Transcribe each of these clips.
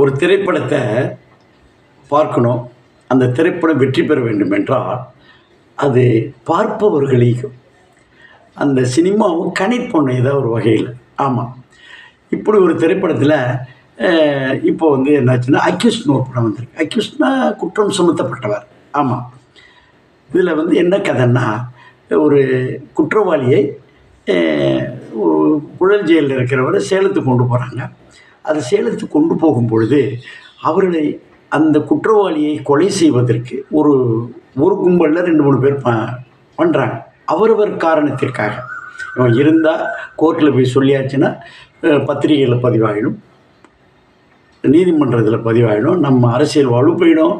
ஒரு திரைப்படத்தை பார்க்கணும். அந்த திரைப்படம் வெற்றி பெற வேண்டும் என்றால் அது பார்ப்பவர்களையும் அந்த சினிமாவும் கனெக்ட் பண்ணும் ஏதோ ஒரு வகையில். ஆமாம் இப்படி ஒரு திரைப்படத்தில் இப்போ வந்து என்னாச்சுன்னா அக்யூஸ்ட்னு ஒரு படம் வந்திருக்கு. அக்யூஸ்ட்னா குற்றம் சுமத்தப்பட்டவர். ஆமாம் இதில் வந்து என்ன கதைன்னா ஒரு குற்றவாளியை புழல் ஜெயிலில் இருக்கிறவரை சேலத்துக்கு கொண்டு போகிறாங்க அது சேலத்துக்கு கொண்டு போகும் பொழுது அவர்களை அந்த குற்றவாளியை கொலை செய்வதற்கு ஒரு ஒரு கும்பலில் ரெண்டு மூணு பேர் ப பண்ணுறாங்க அவரவர் காரணத்திற்காக. இவன் இருந்தால் கோர்ட்டில் போய் சொல்லியாச்சுன்னா பத்திரிகையில் பதிவாகிடும் நீதிமன்றத்தில் பதிவாகிடும் நம்ம அரசியல் வலு போயிடும்.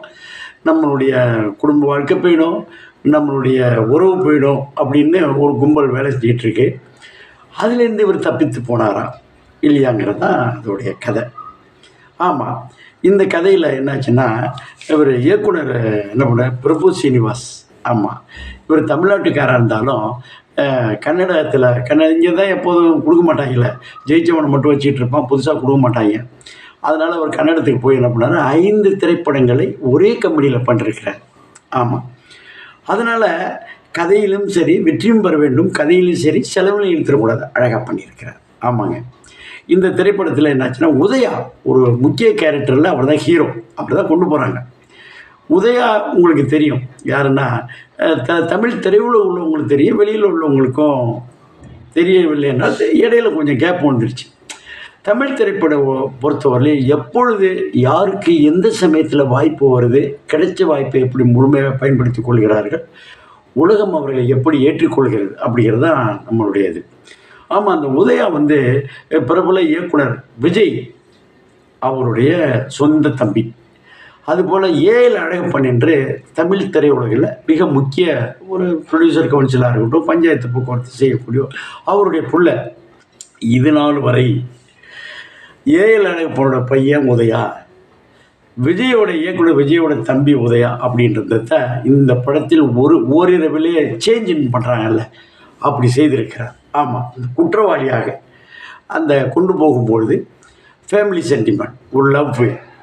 நம்மளுடைய குடும்ப வாழ்க்கை போயிடும். நம்மளுடைய உறவு போயிடும் அப்படின்னு ஒரு கும்பல் வேலை செஞ்சிகிட்ருக்கு அதுலேருந்து இவர் தப்பித்து போனாராம். இல்லையாங்கிறது தான் அதோடைய கதை. ஆமாம் இந்த கதையில் என்னாச்சுன்னா இவர் இயக்குனர் என்ன பண்ண பிரபு சீனிவாஸ். ஆமாம் இவர் தமிழ்நாட்டுக்காராக இருந்தாலும் கன்னடத்தில் கன்னட இங்கே தான் எப்போதும் கொடுக்க மாட்டாங்கல்ல. ஜெயிச்சவனை மட்டும் வச்சுட்டு இருப்பான் புதுசாக கொடுக்க மாட்டாங்க. அதனால் அவர் கன்னடத்துக்கு போய் என்ன பண்ணார் ஐந்து திரைப்படங்களை ஒரே கம்பெனியில் பண்ணிருக்கிறார். ஆமாம் அதனால் கதையிலும் சரி வெற்றியும் பெற வேண்டும் கதையிலும் சரி செலவிலையும் இழுத்துடக்கூடாது அழகாக பண்ணியிருக்கிறார். ஆமாங்க. இந்த திரைப்படத்தில் என்னாச்சுன்னா உதயா ஒரு முக்கிய கேரக்டரில் அவர் தான் ஹீரோ அப்படி தான் கொண்டு போகிறாங்க உதயா உங்களுக்கு தெரியும். யாருன்னா த தமிழ் திரையுலக உள்ளவங்களுக்கு தெரியும் வெளியில் உள்ளவங்களுக்கும் தெரியவில்லை என்றால் இடையில கொஞ்சம் கேப் வந்துருச்சு. தமிழ் திரைப்பட பொறுத்தவரையிலையும் எப்பொழுது யாருக்கு எந்த சமயத்தில் வாய்ப்பு வருது கிடைச்ச வாய்ப்பை எப்படி முழுமையாக பயன்படுத்திக் கொள்கிறார்கள் உலகம் அவர்களை எப்படி ஏற்றுக்கொள்கிறது அப்படிங்கிறது தான் நம்மளுடைய இது ஆமாம் அந்த உதயா வந்து பிரபல இயக்குனர் விஜய் அவருடைய சொந்த தம்பி. அதுபோல் ஏஎல் அழகப்பன் என்று தமிழ் திரையுலகில் மிக முக்கிய ஒரு ப்ரொடியூசர் கவுன்சிலாக இருக்கட்டும் பஞ்சாயத்து போக்குவரத்து செய்யக்கூடிய அவருடைய புள்ள. இது நாள் வரை ஏஎல் அழகப்பனோட பையன் உதயா விஜயோட இயக்குனர் விஜயோட தம்பி உதயா அப்படின்றத இந்த படத்தில் ஒரு ஓரிரவிலே சேஞ்ச் பண்ணுறாங்கல்ல அப்படி செய்திருக்கிறார். ஆமாம் இந்த குற்றவாளியாக. அந்த கொண்டு போகும்பொழுது ஃபேமிலி சென்டிமெண்ட் ஒரு லவ்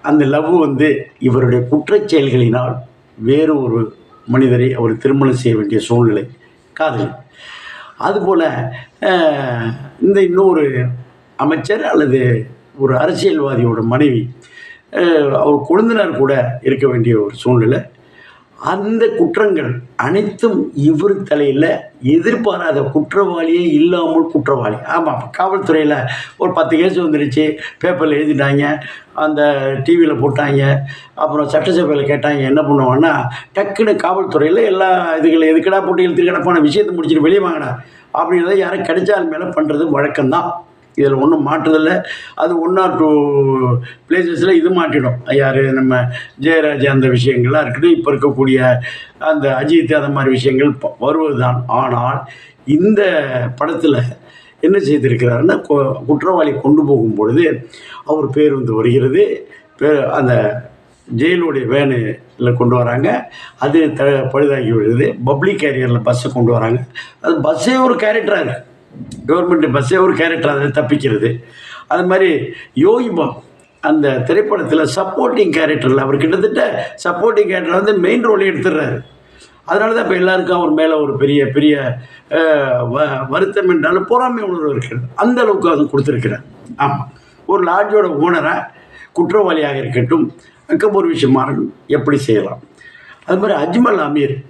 அந்த லவ் வந்து இவருடைய குற்றச் செயல்களினால் வேறு ஒரு மனிதரை அவர் திருமணம் செய்ய வேண்டிய சூழ்நிலை காதல். அதுபோல் இந்த இன்னொரு அமைச்சர் அல்லது ஒரு அரசியல்வாதியோட மனைவி அவர் கொழுந்தினர் கூட இருக்க வேண்டிய ஒரு சூழ்நிலை. அந்த குற்றங்கள் அனைத்தும் இவர் தலையில் எதிர்பாராத குற்றவாளியே இல்லாமல் குற்றவாளி. ஆமாம் காவல்துறையில் ஒரு பத்து கேஸ் வந்துருச்சு. பேப்பரில் எழுதிட்டாங்க. அந்த டிவியில் போட்டாங்க. அப்புறம் சட்டசபையில் கேட்டாங்க என்ன பண்ணுவாங்கன்னா டக்குன்னு காவல்துறையில் எல்லா இதுகளை எதுக்கடா போட்டு இழுத்துக்கடா போன விஷயத்தை முடிச்சுட்டு வெளியே வாங்கடா. அப்படின்றத யாரும் கிடைச்சால் மேலே பண்ணுறது வழக்கம்தான். இதில் ஒன்றும் மாற்றுதில்லை. அது ஒன் ஆர் டூ பிளேசஸில் இது மாட்டிடும் யார்? நம்ம ஜெயராஜ் அந்த விஷயங்கள்லாம் இருக்குது இப்போ இருக்கக்கூடிய அந்த அஜித் அந்த மாதிரி விஷயங்கள் ப- வருவதுதான். ஆனால் இந்த படத்தில் என்ன செய்திருக்கிறாருன்னா குற்றவாளி கொண்டு போகும் பொழுது அவர் பேருந்து வருகிறது. பேர் அந்த ஜெயிலுடைய வேனில் கொண்டு வராங்க. அது த பழுதாகி விடுது. பப்ளிக் கேரியரில் பஸ்ஸை கொண்டு வராங்க. அது பஸ்ஸே ஒரு கேரக்டராக இருக்குது கவர்மெண்ட் பஸ்ஸே ஒரு கேரக்டர் அதை தப்பிக்கிறது. அது மாதிரி யோகிபம் அந்த திரைப்படத்தில் சப்போர்ட்டிங் கேரக்டரில் அவர் கிட்டத்தட்ட சப்போர்ட்டிங் கேரக்டர் வந்து மெயின் ரோலே எடுத்துடுறாரு. அதனால தான் இப்போ எல்லாருக்கும் அவர் மேலே ஒரு பெரிய பெரிய வ- வருத்தம் என்றாலும் பொறாமை உணர்வு இருக்கிறது. அந்த அளவுக்கு அது கொடுத்துருக்கிறார். ஆமாம் ஒரு லாட்ஜோட ஓனராக குற்றவாளியாக இருக்கட்டும் அக்கபூர் விஷயமாக எப்படி செய்யலாம். அது மாதிரி அஜ்மல் அமீர்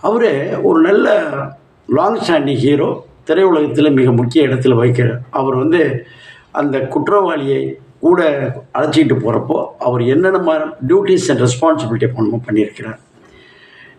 அவர் ஒரு நல்ல லாங் ஸ்டாண்டிங் ஹீரோ திரையுலகத்தில் மிக முக்கிய இடத்துல வைக்கிறார் அவர் வந்து அந்த குற்றவாளியை கூட அழைச்சிக்கிட்டு போகிறப்போ அவர் என்னென்ன டியூட்டிஸ் அண்ட் ரெஸ்பான்சிபிலிட்டி பண்ண பண்ணியிருக்கிறார்.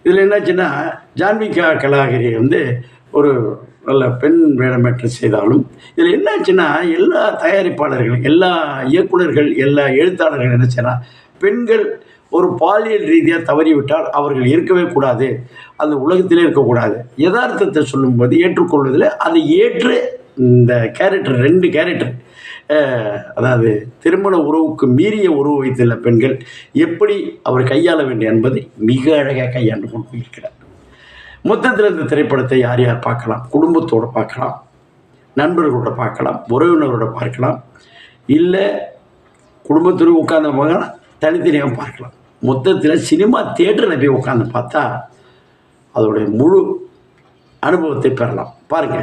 இதில் என்னாச்சுன்னா ஜான்விகா கலாகிரி வந்து ஒரு நல்ல பெண் வேடமேற்று செய்தாலும் இதில் என்னாச்சுன்னா எல்லா தயாரிப்பாளர்கள் எல்லா இயக்குனர்கள் எல்லா எழுத்தாளர்கள் என்ன பெண்கள் ஒரு பாலியல் ரீதியாக தவறிவிட்டால் அவர்கள் இருக்கவே கூடாது. அந்த உலகத்திலே இருக்கக்கூடாது. யதார்த்தத்தை சொல்லும்போது ஏற்றுக்கொள்வதில் அதை ஏற்று இந்த கேரக்டர் ரெண்டு கேரக்டர் அதாவது திருமண உறவுக்கு மீறிய உறவு வைத்துள்ள பெண்கள் எப்படி அவர் கையாள வேண்டும் என்பதை மிக அழகாக கையாண்டு கொண்டு போயிருக்கிறார். மொத்தத்தில் இந்த திரைப்படத்தை யார் யார் பார்க்கலாம்? குடும்பத்தோடு பார்க்கலாம் நண்பர்களோட பார்க்கலாம் உறவினரோட பார்க்கலாம் இல்லை குடும்பத்தோடு உட்கார்ந்து பார்க்கலாம் தனித்தனியாக பார்க்கலாம். மொத்தத்தில் சினிமா தேட்டரில் போய் உட்காந்து பார்த்தா அதோடைய முழு அனுபவத்தை பெறலாம். பாருங்கள்